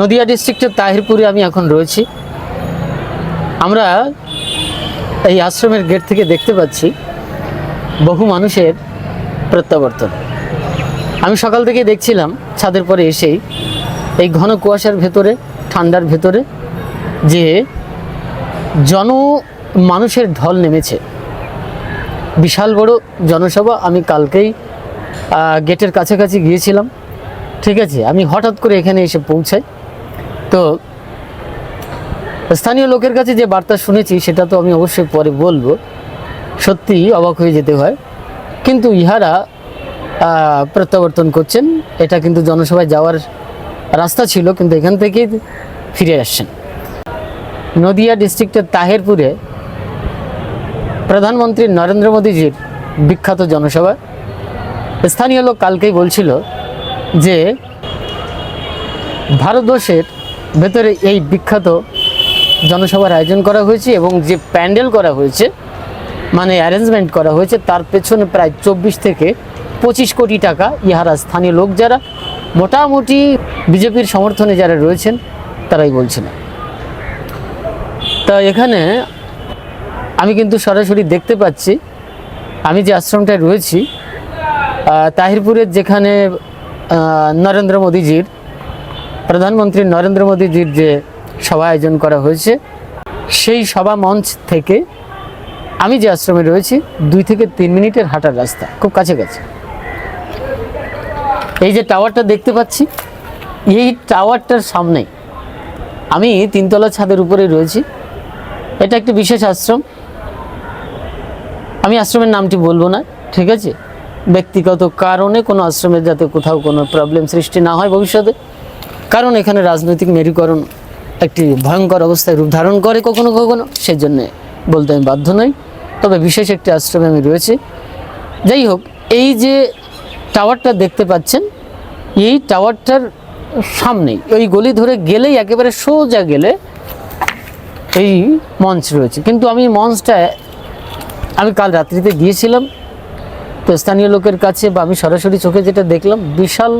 নদিয়া ডিস্ট্রিক্টের তাহিরপুরে আমি এখন রয়েছি। আমরা এই আশ্রমের গেট থেকে দেখতে পাচ্ছি বহু মানুষের প্রত্যাবর্তন। আমি সকাল থেকে দেখছিলাম ছাদের পরে এসেই এই ঘন কুয়াশার ভেতরে, ঠান্ডার ভেতরে যে জন মানুষের ঢল নেমেছে। বিশাল বড় জনসভা আমি কালকেই গেটের কাছাকাছি গিয়েছিলাম। ঠিক আছে, আমি হঠাৎ করে এখানে এসে পৌঁছাই। তো স্থানীয় লোকের কাছে যে বার্তা শুনেছি, সেটা তো আমি অবশ্যই পরে বলব। সত্যি অবাক হয়ে যেতে হয়। কিন্তু ইহারা প্রত্যাবর্তন করছেন। এটা কিন্তু জনসভায় যাওয়ার রাস্তা ছিল, কিন্তু এখান থেকে ফিরে আসছেন। নদিয়া ডিস্ট্রিক্টের তাহেরপুরে প্রধানমন্ত্রী নরেন্দ্র মোদীজির বিখ্যাত জনসভা। স্থানীয় লোক কালকেই বলছিল যে, ভারতবর্ষের ভেতরে এই বিখ্যাত জনসভার আয়োজন করা হয়েছে এবং যে প্যান্ডেল করা হয়েছে মানে অ্যারেঞ্জমেন্ট করা হয়েছে, তার পেছনে প্রায় চব্বিশ থেকে পঁচিশ কোটি টাকা ইহারা স্থানীয় লোক যারা মোটামুটি বিজেপির সমর্থনে যারা রয়েছেন, তারাই বলছেন। তা এখানে আমি কিন্তু সরাসরি দেখতে পাচ্ছি, আমি যে আশ্রমটায় রয়েছি তাহিরপুরের যেখানে নরেন্দ্র মোদীজির প্রধানমন্ত্রী নরেন্দ্র মোদীজির যে সভা আয়োজন করা হয়েছে, সেই সভা মঞ্চ থেকে আমি যে আশ্রমে রয়েছি, দুই থেকে তিন মিনিটের হাঁটার রাস্তা, খুব কাছাকাছি। এই যে টাওয়ারটা দেখতে পাচ্ছি, এই টাওয়ারটার সামনেই আমি তিনতলা ছাদের উপরে রয়েছি। এটা একটি বিশেষ আশ্রম। আমি আশ্রমের নামটি বলব না, ঠিক আছে? ব্যক্তিগত কারণে কোনো আশ্রমের যাতে কোথাও কোনো প্রবলেম সৃষ্টি না হয় ভবিষ্যতে। কারণ এখানে রাজনৈতিক মেরুকরণ একটি ভয়ঙ্কর অবস্থায় রূপ ধারণ করে কখনো কখনো সেই জন্যে বলতে আমি বাধ্য নই। তবে বিশেষ একটি আশ্রমে আমি রয়েছি। যাই হোক, এই যে টাওয়ারটা দেখতে পাচ্ছেন, এই টাওয়ারটার সামনেই, ওই গলি ধরে গেলেই একেবারে সোজা গেলে এই মঞ্চ রয়েছে। কিন্তু আমি মঞ্চটায় আমি কাল রাত্রিতে গিয়েছিলাম। তো স্থানীয় লোকের কাছে বা আমি সরাসরি চোখে যেটা দেখলাম, বিশাল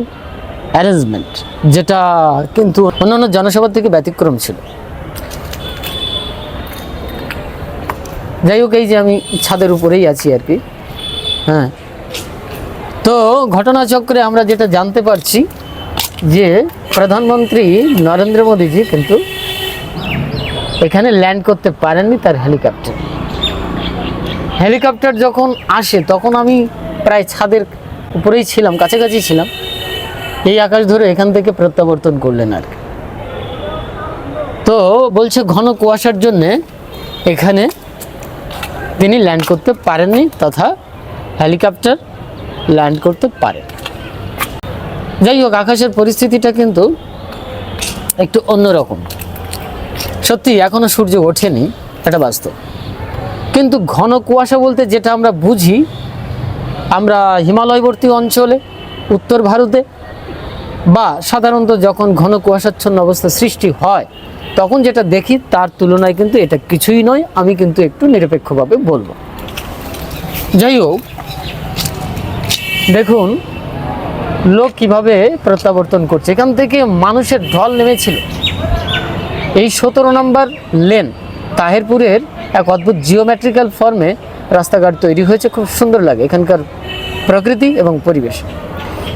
অ্যারেঞ্জমেন্ট যেটা কিন্তু অন্যান্য জনসভার থেকে ব্যতিক্রম ছিল। যাই হোক, এই যে আমি ছাদের উপরেই আছি আর কি। হ্যাঁ। তো ঘটনাচক্রে আমরা যেটা জানতে পারছি যে প্রধানমন্ত্রী নরেন্দ্র মোদীজি কিন্তু এখানে ল্যান্ড করতে পারেননি তার হেলিকপ্টার। হেলিকপ্টার যখন আসে, তখন আমি প্রায় ছাদের উপরেই ছিলাম, কাছাকাছি ছিলাম। এই আকাশ ধরে এখান থেকে প্রত্যাবর্তন করলেন আর কি। তো বলছে ঘন কুয়াশার জন্যে এখানে তিনি ল্যান্ড করতে পারেননি তথা হেলিকপ্টার ল্যান্ড করতে পারে যাই হোক, আকাশের পরিস্থিতিটা কিন্তু একটু অন্যরকম। সত্যি এখনও সূর্য ওঠেনি, এটা বাস্তব। কিন্তু ঘন কুয়াশা বলতে যেটা আমরা বুঝি, আমরা হিমালয়বর্তী অঞ্চলে, উত্তর ভারতে বা সাধারণত যখন ঘন কুয়াশাচ্ছন্ন অবস্থা সৃষ্টি হয়, তখন যেটা দেখি তার তুলনায় কিন্তু এটা কিছুই নয়, আমি কিন্তু একটু নিরপেক্ষভাবে বলব। যাই হোক, দেখুন, লোক কীভাবে প্রত্যাবর্তন করছে। এখান থেকে মানুষের ঢল নেমেছিল। এই সতেরো নম্বর লেন তাহেরপুরের এক অদ্ভুত জিওমেট্রিক্যাল ফর্মে রাস্তাঘাট তৈরি হয়েছে। খুব সুন্দর লাগে এখানকার প্রকৃতি এবং পরিবেশ।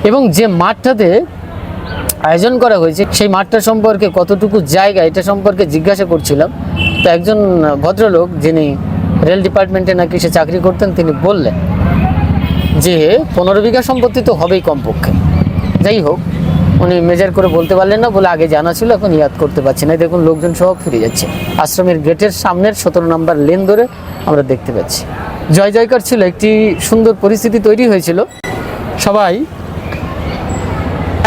এবং যে মাঠটাতে আয়োজন করা হয়েছে, সেই মাঠটা সম্পর্কে কতটুকু জায়গা এটা সম্পর্কে জিজ্ঞাসা করছিলাম। তো একজন ভদ্রলোক যিনি রেল ডিপার্টমেন্টে নাকি সে চাকরি করতেন, তিনি বললেন যে, পনেরো বিঘা সম্পত্তি তো হবেই কমপক্ষে। যাই হোক, উনি মেজার করে বলতে পারলেন না, বলে আগে জানা ছিল, এখন ইয়াদ করতে পারছি না। দেখুন, লোকজন সব ফিরে যাচ্ছে। আশ্রমের গেটের সামনের সতেরো নম্বর লেন ধরে আমরা দেখতে পাচ্ছি। জয় জয়কার ছিল, একটি সুন্দর পরিস্থিতি তৈরি হয়েছিল। সবাই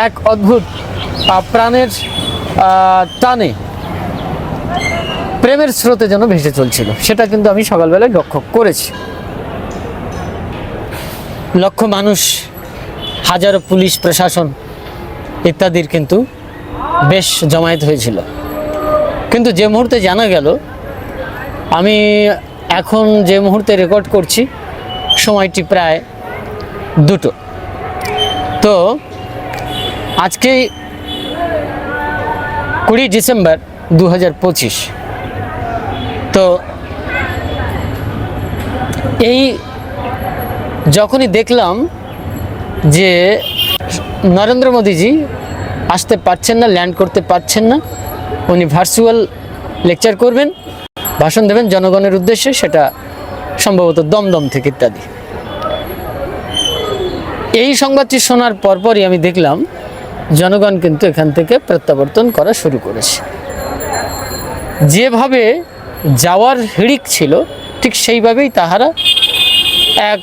এক অদ্ভুত প্রাণের টানে প্রেমের স্রোতে যেন ভেসে চলছিল। সেটা কিন্তু আমি সকালবেলায় লক্ষ্য করেছি। লক্ষ মানুষ, হাজারো পুলিশ, প্রশাসন ইত্যাদির কিন্তু বেশ জমায়েত হয়েছিল। কিন্তু যে মুহূর্তে জানা গেল, আমি এখন যে মুহূর্তে রেকর্ড করছি, সময়টি প্রায় দুটো। তো আজকে কুড়ি ডিসেম্বর দু হাজার পঁচিশ? তো এই যখনই দেখলাম যে নরেন্দ্র মোদীজি আসতে পারছেন না ল্যান্ড করতে পারছেন না, উনি ভার্চুয়াল লেকচার করবেন, ভাষণ দেবেন জনগণের উদ্দেশ্যে, সেটা সম্ভবত দমদম থেকে ইত্যাদি। এই সংবাদটি শোনার পরপরই আমি দেখলাম জনগণ কিন্তু এখান থেকে প্রত্যাবর্তন করা শুরু করেছে। যেভাবে যাওয়ার হিড়িক ছিল, ঠিক সেইভাবেই তাহারা এক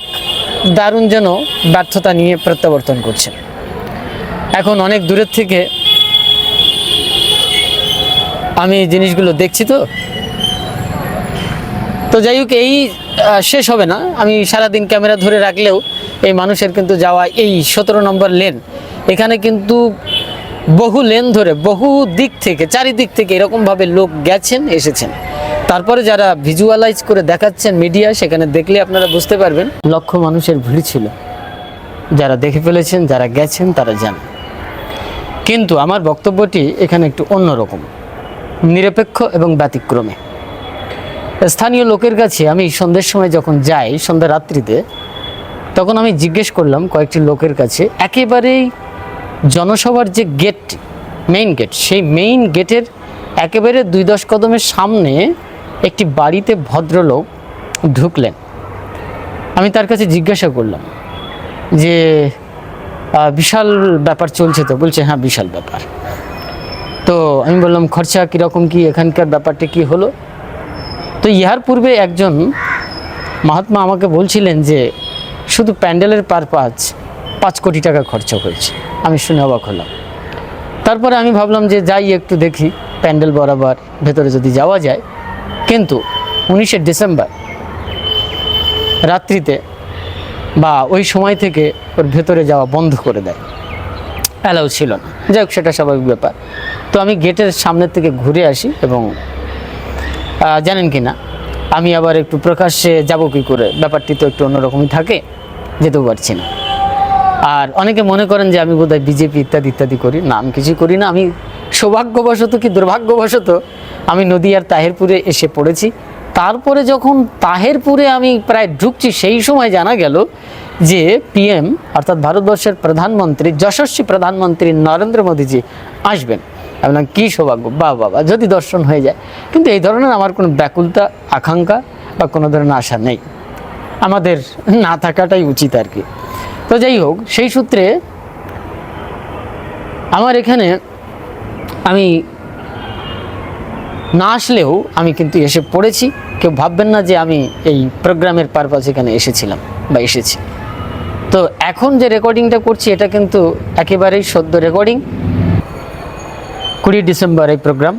দারুণ যেন ব্যর্থতা নিয়ে প্রত্যাবর্তন করছেন। এখন অনেক দূরের থেকে আমি এই জিনিসগুলো দেখছি তো। তো যাই হোক, এই শেষ হবে না। আমি সারাদিন ক্যামেরা ধরে রাখলেও এই মানুষের কিন্তু যাওয়া এই সতেরো নম্বর লেন এখানে কিন্তু বহু লেন ধরে, বহু দিক থেকে, চারিদিক থেকে এরকমভাবে লোক গেছেন, এসেছেন। তারপরে যারা ভিজুয়ালাইজ করে দেখাচ্ছেন মিডিয়া সেখানে দেখলে আপনারা বুঝতে পারবেন, লক্ষ মানুষের ভিড় ছিল। যারা দেখে ফেলেছেন, যারা গেছেন, তারা জানেন কিন্তু আমার বক্তব্যটি এখানে একটু অন্যরকম, নিরপেক্ষ এবং ব্যতিক্রমে। স্থানীয় লোকের কাছে আমি সন্ধ্যের সময় যখন যাই, সন্ধ্যা রাত্রিতে, তখন আমি জিজ্ঞেস করলাম কয়েকটি লোকের কাছে, একেবারেই জনসভার যে গেট মেইন গেট সেই মেইন গেটের একেবারে দুই দশ কদমের সামনে একটি বাড়িতে ভদ্রলোক ঢুকলেন। আমি তার কাছে জিজ্ঞাসা করলাম যে বিশাল ব্যাপার চলছে তো? বলছে হ্যাঁ বিশাল ব্যাপার। তো আমি বললাম, খরচা কীরকম কি? এখানকার ব্যাপারটা কি হলো? তো ইহার পূর্বে একজন মহাত্মা আমাকে বলছিলেন যে, শুধু প্যান্ডেলের পারপাজ পাঁচ কোটি টাকা খরচা হয়েছে। আমি শুনে অবাক হলাম। তারপরে আমি ভাবলাম যে যাই একটু দেখি, প্যান্ডেল বরাবর ভেতরে যদি যাওয়া যায়। কিন্তু উনিশে ডিসেম্বর রাত্রিতে বা ওই সময় থেকে ওর ভেতরে যাওয়া বন্ধ করে দেয়। অ্যালাউ ছিল না। যাই হোক, সেটা স্বাভাবিক ব্যাপার। তো আমি গেটের সামনের থেকে ঘুরে আসি এবং জানেন কি না, আমি আবার একটু প্রকাশ্যে যাব কি করে? ব্যাপারটি তো একটু অন্যরকমই থাকে, যেতেও পারছি না। আর অনেকে মনে করেন যে আমি বোধহয় বিজেপি ইত্যাদি ইত্যাদি করি। না, আমি কিছুই করি না। আমি সৌভাগ্যবশত কি দুর্ভাগ্যবশত আমি নদীয়ার তাহেরপুরে এসে পড়েছি। তারপরে যখন তাহেরপুরে আমি প্রায় ঢুকছি, সেই সময় জানা গেল যে পিএম অর্থাৎ ভারতবর্ষের প্রধানমন্ত্রী, যশস্বী প্রধানমন্ত্রী নরেন্দ্র মোদীজি আসবেন। আমি বললাম, কী সৌভাগ্য? বা বাবা যদি দর্শন হয়ে যায়। কিন্তু এই ধরনের আমার কোনো ব্যাকুলতা, আকাঙ্ক্ষা বা কোনো ধরনের আশা নেই। আমাদের না থাকাটাই উচিত আর কি। তো যাই হোক, সেই সূত্রে আমার এখানে আমি না আসলেও আমি কিন্তু এসে পড়েছি। কেউ ভাববেন না যে আমি এই প্রোগ্রামের পারপাস এখানে এসেছিলাম বা এসেছি। তো এখন যে রেকর্ডিংটা করছি, এটা কিন্তু একেবারেই সদ্য রেকর্ডিং কুড়ি ডিসেম্বর এই প্রোগ্রাম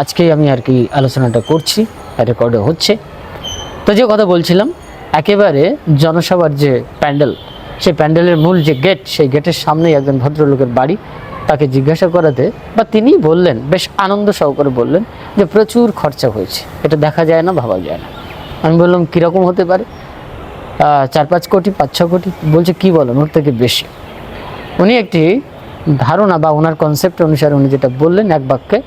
আজকেই আমি আর কি আলোচনাটা করছি রেকর্ডে হচ্ছে। তো যে কথা বলছিলাম, একেবারে জনসভার যে প্যান্ডেল সেই প্যান্ডেলের মূল যে গেট সেই গেটের সামনেই একজন ভদ্রলোকের বাড়ি। তাকে জিজ্ঞাসা করাতে বা তিনি বললেন, বেশ আনন্দ সহকারে বললেন যে প্রচুর খরচা হয়েছে। এটা দেখা যায় না, ভাবা যায় না। আমি বললাম, কীরকম হতে পারে? চার পাঁচ কোটি পাঁচ ছ কোটি। বলছে, কি বলেন, ওর থেকে বেশি। উনি একটি ধারণা বা ওনার কনসেপ্ট অনুসারে উনি যেটা বললেন, এক বাক্যে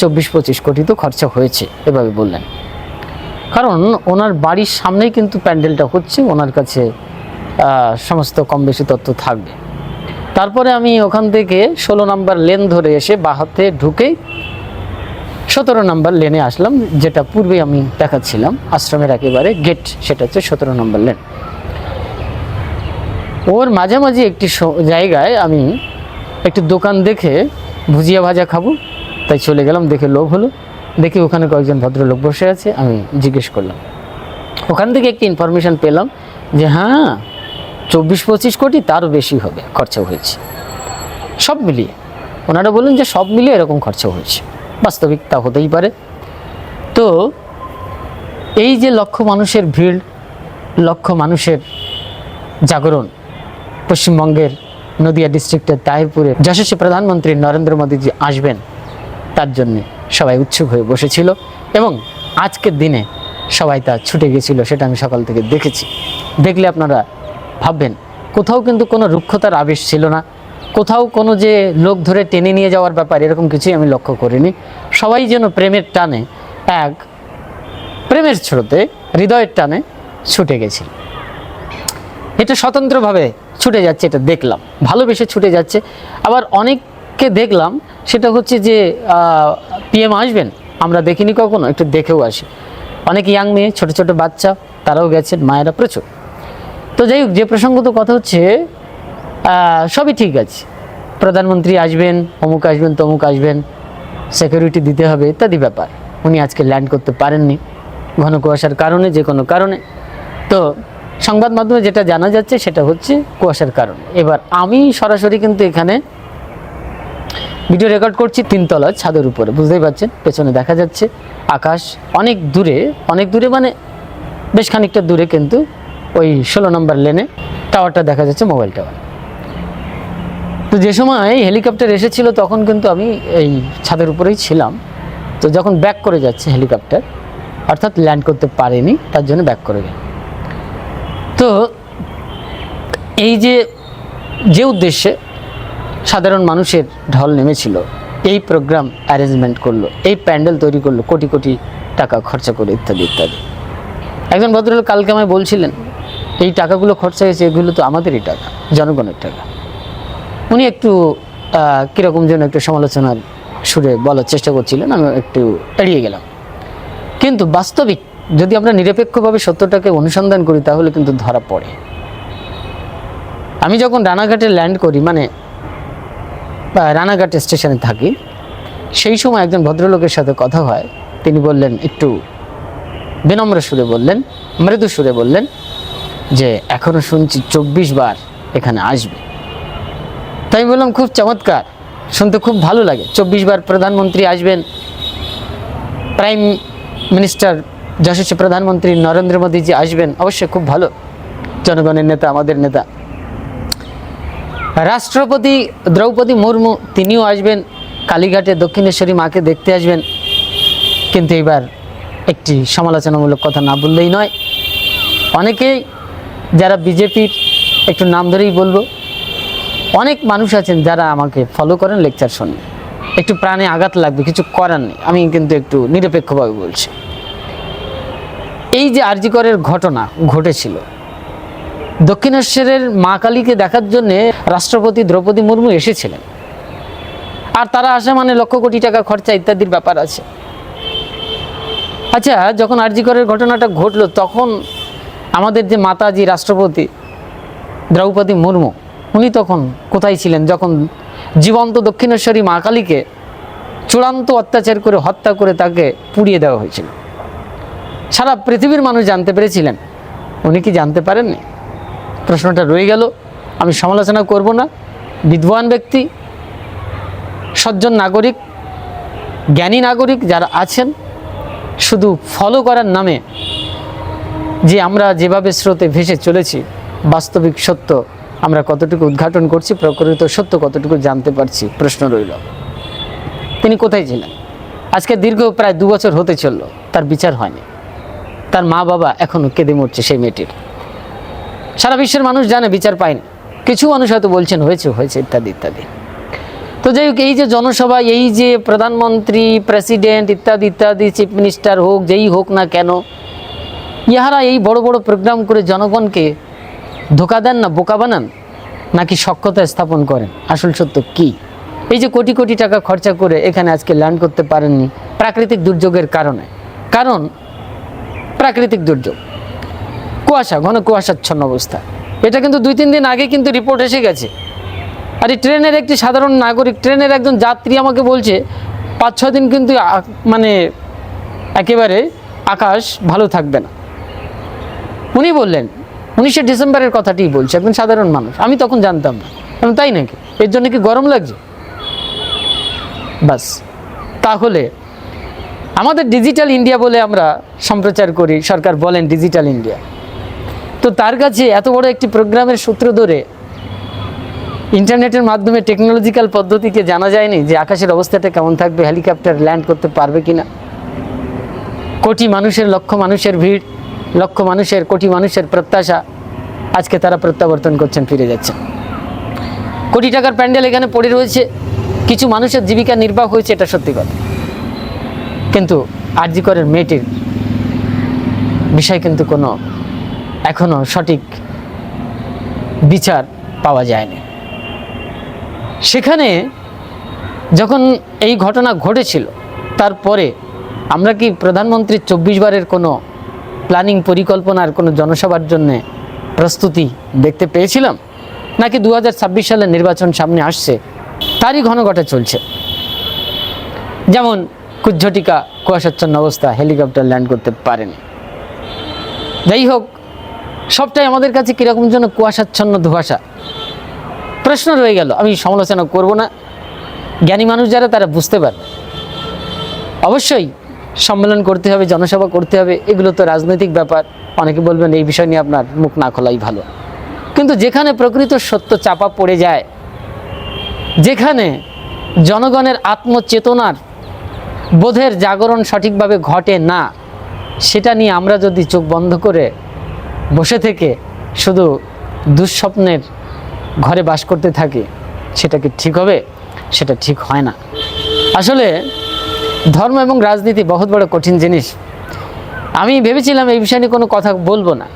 চব্বিশ পঁচিশ কোটি তো খরচা হয়েছে, এভাবে বললেন। কারণ ওনার বাড়ির সামনেই কিন্তু প্যান্ডেলটা হচ্ছে, ওনার কাছে সমস্ত কম বেশি তথ্য থাকবে। তারপরে আমি ওখান থেকে ষোলো নাম্বার লেন ধরে এসে বাহাতে ঢুকেই সতেরো নাম্বার লেনে আসলাম, যেটা পূর্বে আমি দেখাচ্ছিলাম, আশ্রমের একেবারে গেট সেটা হচ্ছে সতেরো নাম্বার লেন। ওর মাঝামাঝি একটি জায়গায় আমি একটি দোকান দেখে ভুজিয়া ভাজা খাব, তাই চলে গেলাম, দেখে লোভ হলো। দেখি ওখানে কয়েকজন ভদ্রলোক বসে আছে, আমি জিজ্ঞেস করলাম। ওখান থেকে একটি ইনফরমেশন পেলাম যে হ্যাঁ চব্বিশ পঁচিশ কোটি তারও বেশি হবে খরচা হয়েছে। সব মিলিয়ে। ওনারা বললেন যে সব মিলিয়ে এরকম খরচা হয়েছে। বাস্তবিক তা হতেই পারে। তো এই যে লক্ষ মানুষের ভিড়, লক্ষ মানুষের জাগরণ পশ্চিমবঙ্গের নদিয়া ডিস্ট্রিক্টের তাহিরপুরে, যশস্বী প্রধানমন্ত্রী নরেন্দ্র মোদীজি আসবেন, তার জন্য সবাই উৎসুক হয়ে বসেছিল এবং আজকের দিনে সবাই তা ছুটে গেছিল, সেটা আমি সকাল থেকে দেখেছি। দেখলে আপনারা ভাববেন, কোথাও কিন্তু কোনো রুক্ষতার আবেশ ছিল না। কোথাও কোনো যে লোক ধরে টেনে নিয়ে যাওয়ার ব্যাপার, এরকম কিছুই আমি লক্ষ্য করিনি। সবাই যেন প্রেমের টানে, এক প্রেমের স্রোতে, হৃদয়ের টানে ছুটে গেছিল। এটা স্বতন্ত্রভাবে ছুটে যাচ্ছে, এটা দেখলাম। ভালোবেসে ছুটে যাচ্ছে। আবার অনেককে দেখলাম, সেটা হচ্ছে যে পিএম আসবেন? আমরা দেখিনি কখনো, একটু দেখেও আসি। অনেক ইয়াং মেয়ে, ছোট ছোট বাচ্চা, তারাও গেছেন, মায়েরা প্রচুর। তো যাই হোক, যে প্রসঙ্গত কথা হচ্ছে সবই ঠিক আছে। প্রধানমন্ত্রী আসবেন, অমুক আসবেন, তমুক আসবেন সিকিউরিটি দিতে হবে, ইত্যাদি ব্যাপার। উনি আজকে ল্যান্ড করতে পারেননি, ঘন কুয়াশার কারণে, যে কোনো কারণে। তো সংবাদ মাধ্যমে যেটা জানা যাচ্ছে, সেটা হচ্ছে কুয়াশার কারণে। এবার আমি সরাসরি কিন্তু এখানে ভিডিও রেকর্ড করছি তিনতলা ছাদের উপরে, বুঝতেই পারছেন? পেছনে দেখা যাচ্ছে আকাশ অনেক দূরে অনেক দূরে মানে বেশ খানিকটা দূরে কিন্তু ওই ষোলো নম্বর লেনে টাওয়ারটা দেখা যাচ্ছে মোবাইল টাওয়ার। তো যে সময় হেলিকপ্টার এসেছিল, তখন কিন্তু আমি এই ছাদের উপরেই ছিলাম। তো যখন ব্যাক করে যাচ্ছে হেলিকপ্টার, অর্থাৎ ল্যান্ড করতে পারেনি, তার জন্য ব্যাক করে গেল। তো এই যে যে উদ্দেশ্যে সাধারণ মানুষের ঢল নেমেছিল, এই প্রোগ্রাম অ্যারেঞ্জমেন্ট করল, এই প্যান্ডেল তৈরি করল, কোটি কোটি টাকা খরচা করে ইত্যাদি ইত্যাদি। একজন ভদ্রলোক কালকে আমায় বলছিলেন এই টাকাগুলো খরচা হয়েছে এগুলো তো আমাদেরই টাকা, জনগণের টাকা। উনি একটু কীরকম যেন একটু সমালোচনার সুরে বলার চেষ্টা করছিলেন, আমি একটু এড়িয়ে গেলাম। কিন্তু বাস্তবিক, যদি আমরা নিরপেক্ষভাবে সত্যটাকে অনুসন্ধান করি, তাহলে কিন্তু ধরা পড়ে। আমি যখন রানাঘাটে ল্যান্ড করি মানে রানাঘাট স্টেশনে থাকি, সেই সময় একজন ভদ্রলোকের সাথে কথা হয়। তিনি বললেন, একটু বিনম্র সুরে বললেন, মৃদু সুরে বললেন যে এখনও শুনছি চব্বিশ বার এখানে আসবে। তাই বললাম, খুব চমৎকার। শুনতে খুব ভালো লাগে। চব্বিশ বার প্রধানমন্ত্রী আসবেন। প্রাইম মিনিস্টার যশস্বী প্রধানমন্ত্রী নরেন্দ্র মোদীজি আসবেন। অবশ্যই খুব ভালো। জনগণের নেতা, আমাদের নেতা। রাষ্ট্রপতি দ্রৌপদী মুর্মু, তিনিও আসবেন। কালীঘাটে দক্ষিণেশ্বরী মাকে দেখতে আসবেন। কিন্তু এবার একটি সমালোচনামূলক কথা না বললেই নয়। অনেকেই যারা বিজেপির একটু নাম ধরেই বলব। অনেক মানুষ আছেন যারা আমাকে ফলো করেন লেকচার শোনেন। একটু প্রাণে আঘাত লাগবে, কিছু করার নেই। আমি কিন্তু একটু নিরপেক্ষভাবে বলছি। এই যে আরজিকরের ঘটনা ঘটেছিল, দক্ষিণেশ্বরের মা কালীকে দেখার জন্যে রাষ্ট্রপতি দ্রৌপদী মুর্মু এসেছিলেন। আর তারা আসে মানে লক্ষ কোটি টাকা খরচা ইত্যাদির ব্যাপার আছে। আচ্ছা যখন আরজিকরের ঘটনাটা ঘটলো, তখন আমাদের যে মাতাজি রাষ্ট্রপতি, দ্রৌপদী মুর্মু, উনি তখন কোথায় ছিলেন? যখন জীবন্ত দক্ষিণেশ্বরী মা কালীকে চূড়ান্ত অত্যাচার করে হত্যা করে তাকে পুড়িয়ে দেওয়া হয়েছিল। সারা পৃথিবীর মানুষ জানতে পেরেছিলেন। উনি কি জানতে পারেননি? প্রশ্নটা রয়ে গেল। আমি সমালোচনা করব না। বিদ্বান ব্যক্তি, সজ্জন নাগরিক, জ্ঞানী নাগরিক যারা আছেন, শুধু ফলো করার নামে যে আমরা যেভাবে স্রোতে ভেসে চলেছি, বাস্তবিক সত্য আমরা কতটুকু উদ্ঘাটন করছি, প্রকৃত সত্য কতটুকু জানতে পারছি, প্রশ্ন রইল। তিনি কোথায় ছিলেন? আজকে দীর্ঘ প্রায় দু বছর হতে চলল, তার বিচার হয়নি। তার মা বাবা এখনও কেঁদে মরছে সেই মেয়েটির। সারা বিশ্বের মানুষ জানে, বিচার পায়নি। কিছু মানুষ হয়তো বলছেন, হয়েছে হয়েছে, ইত্যাদি ইত্যাদি। তো যাই হোক, এই যে জনসভা, এই যে প্রধানমন্ত্রী, প্রেসিডেন্ট, ইত্যাদি ইত্যাদি, চিফ মিনিস্টার হোক, যেই হোক না কেন ইহারা এই বড় বড় প্রোগ্রাম করে জনগণকে ধোকা দেন না, বোকা বানান, নাকি সক্ষতা স্থাপন করেন? আসল সত্য কি? এই যে কোটি কোটি টাকা খরচা করে এখানে আজকে ল্যান্ড করতে পারেননি প্রাকৃতিক দুর্যোগের কারণে। কারণ প্রাকৃতিক দুর্যোগ। কুয়াশা, ঘন কুয়াশাচ্ছন্ন অবস্থা। এটা কিন্তু দুই তিন দিন আগে কিন্তু রিপোর্ট এসে গেছে। আর এই ট্রেনের একটি সাধারণ নাগরিক, ট্রেনের একজন যাত্রী আমাকে বলছে পাঁচ ছ দিন কিন্তু মানে একেবারে আকাশ ভালো থাকবে না। উনি বললেন, উনিশে ডিসেম্বরের কথাটিই বলছে, একজন সাধারণ মানুষ। আমি তখন জানতাম না। তাই নাকি? এর জন্য কি গরম লাগছে? বাস। তাহলে আমাদের ডিজিটাল ইন্ডিয়া বলে আমরা সম্প্রচার করি, সরকার বলেন ডিজিটাল ইন্ডিয়া। তো তার কাছে এত বড় একটি প্রোগ্রামের সূত্র ধরে ইন্টারনেটের মাধ্যমে টেকনোলজিক্যাল পদ্ধতিকে জানা যায়নি যে আকাশের অবস্থাটা কেমন থাকবে হেলিকপ্টার ল্যান্ড করতে পারবে কিনা। কোটি মানুষের, লক্ষ মানুষের ভিড়। লক্ষ মানুষের, কোটি মানুষের প্রত্যাশা আজকে তারা প্রত্যাবর্তন করছেন, ফিরে যাচ্ছেন। কোটি টাকার প্যান্ডেল এখানে পড়ে রয়েছে। কিছু মানুষের জীবিকা নির্বাহ হয়েছে, এটা সত্যি কথা। কিন্তু আরজি করের মেয়েটির বিষয় কিন্তু কোনো এখনও সঠিক বিচার পাওয়া যায়নি। সেখানে যখন এই ঘটনা ঘটেছিল, তারপরে আমরা কি প্রধানমন্ত্রীর চব্বিশ বারের কোনো প্ল্যানিং পরিকল্পনার কোনো জনসভার জন্যে প্রস্তুতি দেখতে পেয়েছিলাম, নাকি দু সালের নির্বাচন সামনে আসছে, তারই ঘন ঘটা চলছে। যেমন কুজ্ঝটিকা কুয়াশাচ্ছন্ন অবস্থা, হেলিকপ্টার ল্যান্ড করতে পারেনি। যাই হোক, সবটাই আমাদের কাছে কীরকম যেন কুয়াশাচ্ছন্ন ধোঁয়াশা। প্রশ্ন রয়ে গেল, আমি সমালোচনা করব না। জ্ঞানী মানুষ যারা, তারা বুঝতে পারবে। অবশ্যই সম্মেলন করতে হবে, জনসভা করতে হবে, এগুলো তো রাজনৈতিক ব্যাপার। অনেকে বলবেন এই বিষয় নিয়ে আপনার মুখ না খোলাই ভালো। কিন্তু যেখানে প্রকৃত সত্য চাপা পড়ে যায়, যেখানে জনগণের আত্মচেতনার বোধের জাগরণ সঠিকভাবে ঘটে না, সেটা নিয়ে আমরা যদি চোখ বন্ধ করে বসে থেকে শুধু দুঃস্বপ্নের ঘরে বাস করতে থাকি, সেটা কি ঠিক হবে? সেটা ঠিক হয় না। আসলে ধর্ম এবং রাজনীতি বহুত বড় কঠিন জিনিস। আমি ভেবেছিলাম এই বিষয় নিয়ে কোনো কথা বলব না।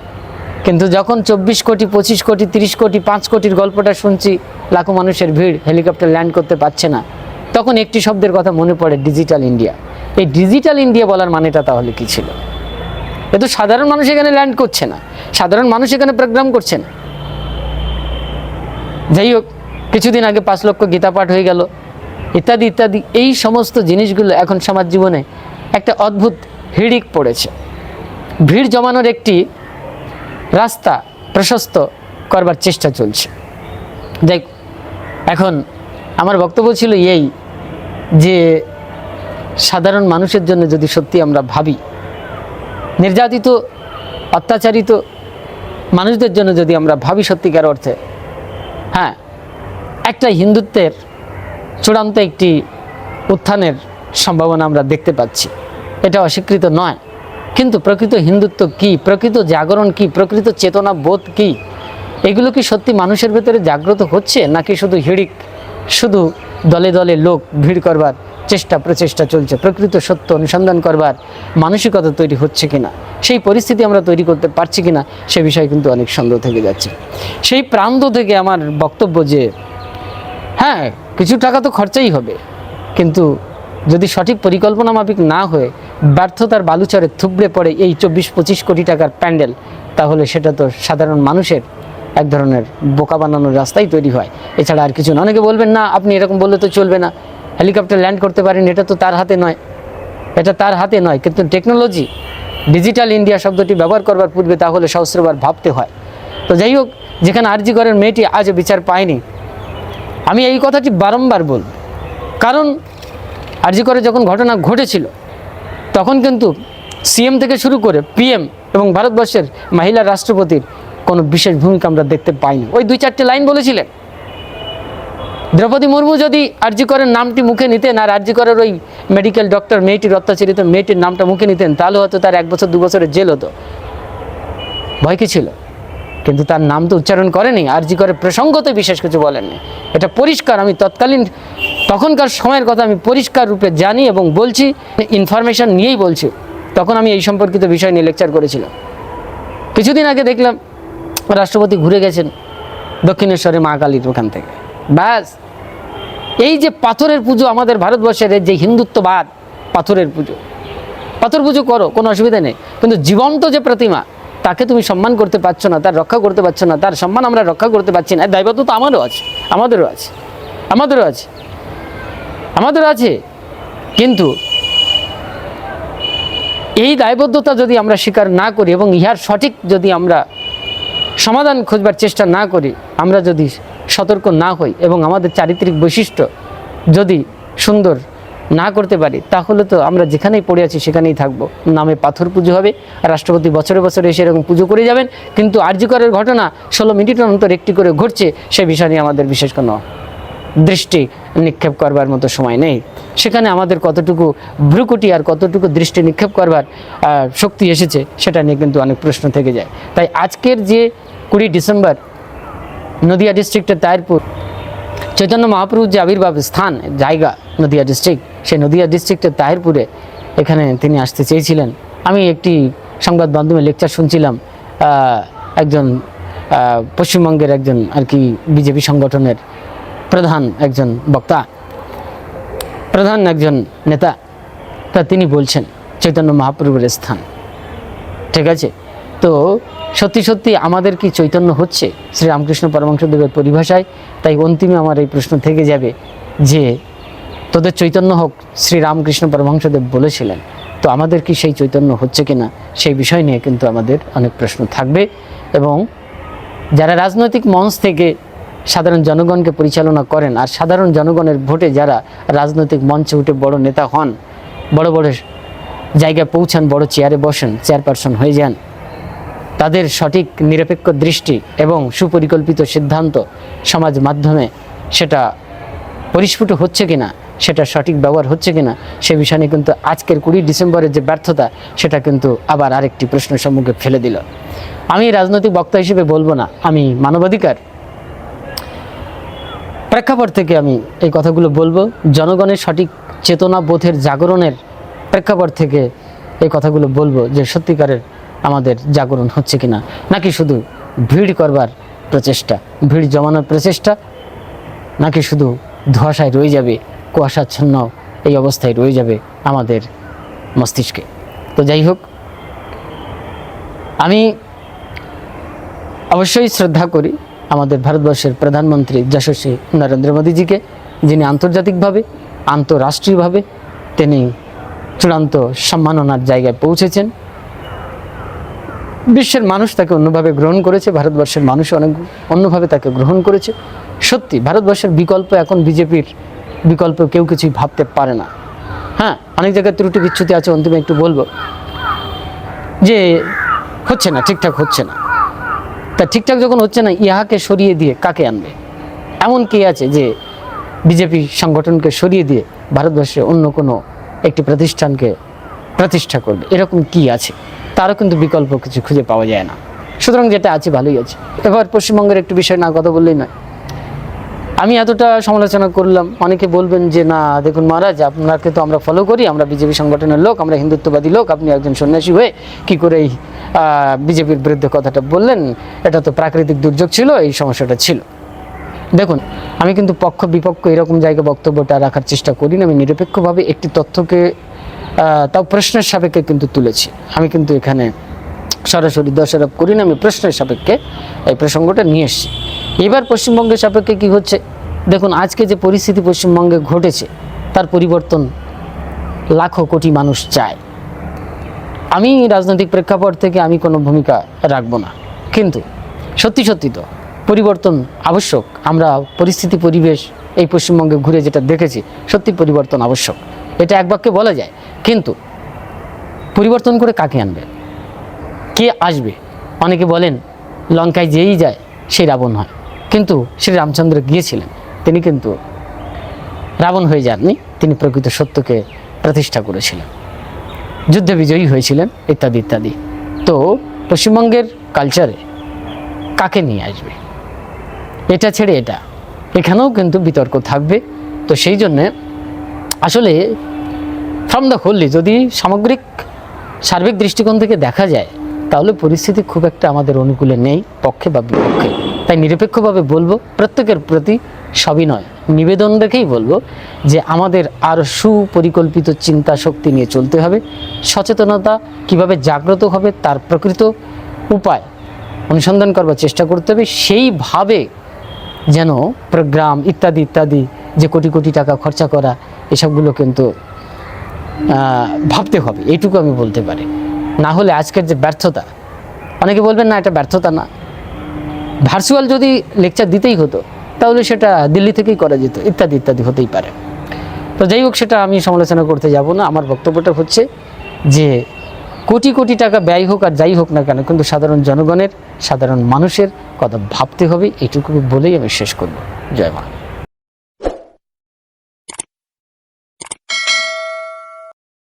কিন্তু যখন চব্বিশ কোটি, পঁচিশ কোটি, তিরিশ কোটি, পাঁচ কোটির গল্পটা শুনছি, লাখো মানুষের ভিড় হেলিকপ্টার ল্যান্ড করতে পারছে না। তখন একটি শব্দের কথা মনে পড়ে, ডিজিটাল ইন্ডিয়া। এই ডিজিটাল ইন্ডিয়া বলার মানেটা তাহলে কী ছিল? এ তো সাধারণ মানুষ এখানে ল্যান্ড করছে না। সাধারণ মানুষ এখানে প্রোগ্রাম করছে না। যাই হোক, কিছুদিন আগে পাঁচ লক্ষ গীতা পাঠ হয়ে গেল। ইত্যাদি ইত্যাদি এই সমস্ত জিনিসগুলো এখন সমাজ জীবনে একটা অদ্ভুত হিড়িক পড়েছে। ভিড় জমানোর একটি রাস্তা প্রশস্ত করবার চেষ্টা চলছে। হোক, এখন আমার বক্তব্য ছিল এই যে সাধারণ মানুষের জন্য যদি সত্যি আমরা ভাবি নির্যাতিত অত্যাচারিত মানুষদের জন্য যদি আমরা ভাবি সত্যিকার অর্থে হ্যাঁ একটা হিন্দুত্বের চূড়ান্ত একটি উত্থানের সম্ভাবনা আমরা দেখতে পাচ্ছি। এটা অস্বীকৃত নয়। কিন্তু প্রকৃত হিন্দুত্ব কি? প্রকৃত জাগরণ কি? প্রকৃত চেতনা বোধ কি? এগুলো কি সত্যি মানুষের ভেতরে জাগ্রত হচ্ছে? নাকি শুধু হিড়িক, শুধু দলে দলে লোক ভিড় করবার চেষ্টা প্রচেষ্টা চলছে? প্রকৃত সত্য অনুসন্ধান করবার মানসিকতা তৈরি হচ্ছে কিনা? সেই পরিস্থিতি আমরা তৈরি করতে পারছি কিনা? সে বিষয়ে কিন্তু অনেক সন্দেহ থেকে যাচ্ছে। সেই প্রান্ত থেকে আমার বক্তব্য যে হ্যাঁ কিছু টাকা তো খরচাই হবে। কিন্তু যদি সঠিক পরিকল্পনা মাফিক না হয়ে ব্যর্থতার বালুচরে থুবড়ে পড়ে এই চব্বিশ পঁচিশ কোটি টাকার প্যান্ডেল, তাহলে সেটা তো সাধারণ মানুষের এক ধরনের বোকা বানানোর রাস্তাই তৈরি হয়। এছাড়া আর কিছু না। অনেকে বলবেন, না, আপনি এরকম বললে তো চলবে না। হেলিকপ্টার ল্যান্ড করতে পারেন, এটা তো তার হাতে নয়। এটা তার হাতে নয়, কিন্তু টেকনোলজি, ডিজিটাল ইন্ডিয়া শব্দটি ব্যবহার করবার পূর্বে তাহলে সহস্রবার ভাবতে হয়। তো যাই হোক, যেখানে আরজি করের মেয়েটি, আজও বিচার পায়নি। আমি এই কথাটি বারংবার বল। কারণ আরজি করে যখন ঘটনা ঘটেছিল, তখন কিন্তু সিএম থেকে শুরু করে পিএম এবং ভারতবর্ষের মহিলা রাষ্ট্রপতির কোনো বিশেষ ভূমিকা আমরা দেখতে পাইনি। ওই দুই চারটে লাইন বলেছিলেন। দ্রৌপদী মুর্মু যদি আরজি করের নামটি মুখে নিতেন আর আরজি করের ওই মেডিকেল ডক্টর মেয়েটির অত্যাচারিত মেয়েটির নামটা মুখে নিতেন, তাহলে হয়তো তার এক বছর, দু বছরের জেল হতো। ভয় কি ছিল? কিন্তু তার নাম তো উচ্চারণ করেনি, আর জি করে প্রসঙ্গতে বিশেষ কিছু বলেননি। এটা পরিষ্কার, আমি তৎকালীন, তখনকার সময়ের কথা আমি পরিষ্কার রূপে জানি এবং বলছি ইনফরমেশন নিয়েই বলছি। তখন আমি এই সম্পর্কিত বিষয় নিয়ে লেকচার করেছিলাম। কিছুদিন আগে দেখলাম, রাষ্ট্রপতি ঘুরে গেছেন দক্ষিণেশ্বরে মা কালীর ওখান থেকে। ব্যাস, এই যে পাথরের পুজো আমাদের ভারতবর্ষের যে হিন্দুত্ববাদ, পাথরের পুজো। পাথর পুজো করো, কোনো অসুবিধা নেই। কিন্তু জীবন্ত যে প্রতিমা তাকে তুমি সম্মান করতে পারছ না, তার রক্ষা করতে পারছ না, তার সম্মান আমরা রক্ষা করতে পারছি না দায়বদ্ধ তো আমারও আছে, আমাদেরও আছে আমাদেরও আছে আমাদেরও আছে। কিন্তু এই দায়বদ্ধতা যদি আমরা স্বীকার না করি এবং ইহার সঠিক যদি আমরা সমাধান খোঁজবার চেষ্টা না করি, আমরা যদি সতর্ক না হই এবং আমাদের চারিত্রিক বৈশিষ্ট্য যদি সুন্দর না করতে পারি, তাহলে তো আমরা যেখানেই পড়ে আছি সেখানেই থাকব। নামে পাথর পুজো হবে, রাষ্ট্রপতি বছরে বছরে এসে এরকম পুজো করে যাবেন, কিন্তু আর্যকরের ঘটনা ষোলো মিনিট অন্তর একটি করে ঘটছে, সে বিষয় নিয়ে আমাদের বিশেষ কোনো দৃষ্টি নিক্ষেপ করবার মতো সময় নেই। সেখানে আমাদের কতটুকু ভ্রুকুটি আর কতটুকু দৃষ্টি নিক্ষেপ করবার শক্তি এসেছে, সেটা নিয়ে কিন্তু অনেক প্রশ্ন থেকে যায়। তাই আজকের যে কুড়ি ডিসেম্বর নদিয়া ডিস্ট্রিক্টের তাইরপুর চৈতন্য মহাপ্রভুর যে আবির্ভাব স্থান, জায়গা, নদিয়া ডিস্ট্রিক্ট সেই নদিয়া ডিস্ট্রিক্টের তাহিরপুরে এখানে তিনি আসতে চেয়েছিলেন। আমি একটি সংবাদ মাধ্যমে লেকচার শুনছিলাম একজন পশ্চিমবঙ্গের একজন আর কি বিজেপি সংগঠনের প্রধান একজন বক্তা, প্রধান একজন নেতা, তা তিনি বলছেন, চৈতন্য মহাপ্রভুর স্থান। ঠিক আছে? তো সত্যি সত্যি আমাদের কি চৈতন্য হচ্ছে? শ্রী রামকৃষ্ণ পরমহংসদেবের পরিভাষায় তাই অন্তিমে আমার এই প্রশ্ন থেকে যাবে যে, তোদের চৈতন্য হোক শ্রী রামকৃষ্ণ পরমহংসদেব বলেছিলেন। তো আমাদের কি সেই চৈতন্য হচ্ছে কিনা সেই বিষয় নিয়ে কিন্তু আমাদের অনেক প্রশ্ন থাকবে এবং যারা রাজনৈতিক মঞ্চ থেকে সাধারণ জনগণকে পরিচালনা করেন আর সাধারণ জনগণের ভোটে যারা রাজনৈতিক মঞ্চে উঠে বড় নেতা হন, বড় বড় জায়গায় পৌঁছান, বড় চেয়ারে বসেন, চেয়ারপারসন হয়ে যান তাদের সঠিক নিরপেক্ষ দৃষ্টি এবং সুপরিকল্পিত সিদ্ধান্ত সমাজ মাধ্যমে সেটা পরিস্ফুট হচ্ছে কিনা, সেটা সঠিক ব্যবহার হচ্ছে কিনা, সে বিষয় নিয়ে কিন্তু আজকের কুড়ি ডিসেম্বরের যে ব্যর্থতা, সেটা কিন্তু আবার আরেকটি প্রশ্ন সম্মুখে ফেলে দিল। আমি রাজনৈতিক বক্তা হিসেবে বলব না, আমি মানবাধিকার। প্রেক্ষাপট থেকে আমি এই কথাগুলো বলব, জনগণের সঠিক চেতনা বোধের জাগরণের প্রেক্ষাপট থেকে এই কথাগুলো বলব যে সত্যিকারের আমাদের জাগরণ হচ্ছে কিনা? নাকি শুধু ভিড় করবার প্রচেষ্টা, ভিড় জমানোর প্রচেষ্টা? নাকি শুধু ধোঁয়াশায় রয়ে যাবে, কুয়াশাচ্ছন্ন এই অবস্থায় রয়ে যাবে আমাদের মস্তিষ্কে? তো যাই হোক, আমি অবশ্যই শ্রদ্ধা করি আমাদের ভারতবর্ষের প্রধানমন্ত্রী যশস্বী নরেন্দ্র মোদীজিকে, যিনি আন্তর্জাতিকভাবে, আন্তঃরাষ্ট্রীয়ভাবে তিনি চূড়ান্ত সম্মাননার জায়গায় পৌঁছেছেন। বিশ্বের মানুষ তাকে অন্যভাবে গ্রহণ করেছে, ভারতবর্ষের মানুষ অনেক অন্যভাবে তাকে গ্রহণ করেছে। সত্যি, ভারতবর্ষের বিকল্প এখন বিজেপির বিকল্প কেউ কিছুই ভাবতে পারে না। হ্যাঁ অনেক জায়গায় ত্রুটি বিচ্ছুতি আছে, অন্তিমে একটু বলব যে হচ্ছে না, ঠিকঠাক হচ্ছে না। তা ঠিকঠাক যখন হচ্ছে না, ইহাকে সরিয়ে দিয়ে কাকে আনবে? এমন কে আছে যে বিজেপি সংগঠনকে সরিয়ে দিয়ে ভারতবর্ষে অন্য কোনো একটি প্রতিষ্ঠানকে প্রতিষ্ঠা করবে। এরকম কি আছে? তারও কিন্তু বিকল্প কিছু খুঁজে পাওয়া যায় না। সুতরাং যেটা আছে, ভালোই আছে। এবার পশ্চিমবঙ্গের একটু বিষয় না, কথা বললেই নয়। আমি এতটা সমালোচনা করলাম। অনেকে বলবেন যে, না, দেখুন মহারাজ, আপনাকে তো আমরা ফলো করি। আমরা বিজেপি সংগঠনের লোক, আমরা হিন্দুত্ববাদী লোক। আপনি একজন সন্ন্যাসী হয়ে কি করে এই বিজেপির বিরুদ্ধে কথাটা বললেন? এটা তো প্রাকৃতিক দুর্যোগ ছিল, এই সমস্যাটা ছিল। দেখুন, আমি কিন্তু পক্ষ বিপক্ষ এরকম জায়গায় বক্তব্যটা রাখার চেষ্টা করি না। আমি নিরপেক্ষভাবে একটি তথ্যকে তাও প্রশ্নের সাপেক্ষে কিন্তু তুলেছি। আমি কিন্তু এখানে সরাসরি দোষারোপ করি না, আমি প্রশ্নের সাপেক্ষে এই প্রসঙ্গটা নিয়ে এসেছি। এবার পশ্চিমবঙ্গের সাপেক্ষে কি হচ্ছে? দেখুন, আজকে যে পরিস্থিতি পশ্চিমবঙ্গে ঘটেছে, তার পরিবর্তন লাখো কোটি মানুষ চায়। আমি রাজনৈতিক প্রেক্ষাপট থেকে আমি কোনো ভূমিকা রাখব না। কিন্তু সত্যি সত্যি তো পরিবর্তন আবশ্যক। আমরা পরিস্থিতি, পরিবেশ এই পশ্চিমবঙ্গে ঘুরে যেটা দেখেছি, সত্যি পরিবর্তন আবশ্যক। এটা এক বাক্যে বলা যায়। কিন্তু পরিবর্তন করে কাকে আনবে? কে আসবে? অনেকে বলেন, লঙ্কায় যেই যায়, সেই রাবণ হয়। কিন্তু শ্রী রামচন্দ্র গিয়েছিলেন। তিনি কিন্তু রাবণ হয়ে যাননি। তিনি প্রকৃত সত্যকে প্রতিষ্ঠা করেছিলেন। যুদ্ধে বিজয়ী হয়েছিলেন, ইত্যাদি ইত্যাদি। তো পশ্চিমবঙ্গের কালচারে কাকে নিয়ে আসবে? এটা ছেড়ে এটা। এখানেও কিন্তু বিতর্ক থাকবে। তো সেই জন্যে আসলে ফ্রম দ্য হোললি যদি সামগ্রিক, সার্বিক দৃষ্টিকোণ থেকে দেখা যায়, তাহলে পরিস্থিতি খুব একটা আমাদের অনুকূলে নেই, পক্ষে বা বিপক্ষে। তাই নিরপেক্ষভাবে বলব, প্রত্যেকের প্রতি সবিনয় নিবেদন রেখেই বলব যে আমাদের আরও সুপরিকল্পিত চিন্তা শক্তি নিয়ে চলতে হবে, সচেতনতা কীভাবে জাগ্রত হবে তার প্রকৃত উপায় অনুসন্ধান করবার চেষ্টা করতে হবে, সেইভাবে যেন প্রোগ্রাম ইত্যাদি ইত্যাদি যে কোটি কোটি টাকা খরচা করা, এসবগুলো কিন্তু ভাবতে হবে। এইটুকু আমি বলতে পারি। না হলে আজকের যে ব্যর্থতা, অনেকে বলবেন না, এটা ব্যর্থতা না। ভার্চুয়াল যদি লেকচার দিতেই হতো, তাহলে সেটা দিল্লি থেকেই করা যেত, ইত্যাদি ইত্যাদি হতেই পারে। তো যাই হোক, সেটা আমি সমালোচনা করতে যাব না। আমার বক্তব্যটা হচ্ছে যে, কোটি কোটি টাকা ব্যয় হোক আর যাই হোক না কেন, কিন্তু সাধারণ জনগণের, সাধারণ মানুষের কথা ভাবতে হবে। এইটুকু বলেই আমি শেষ করব। জয় মা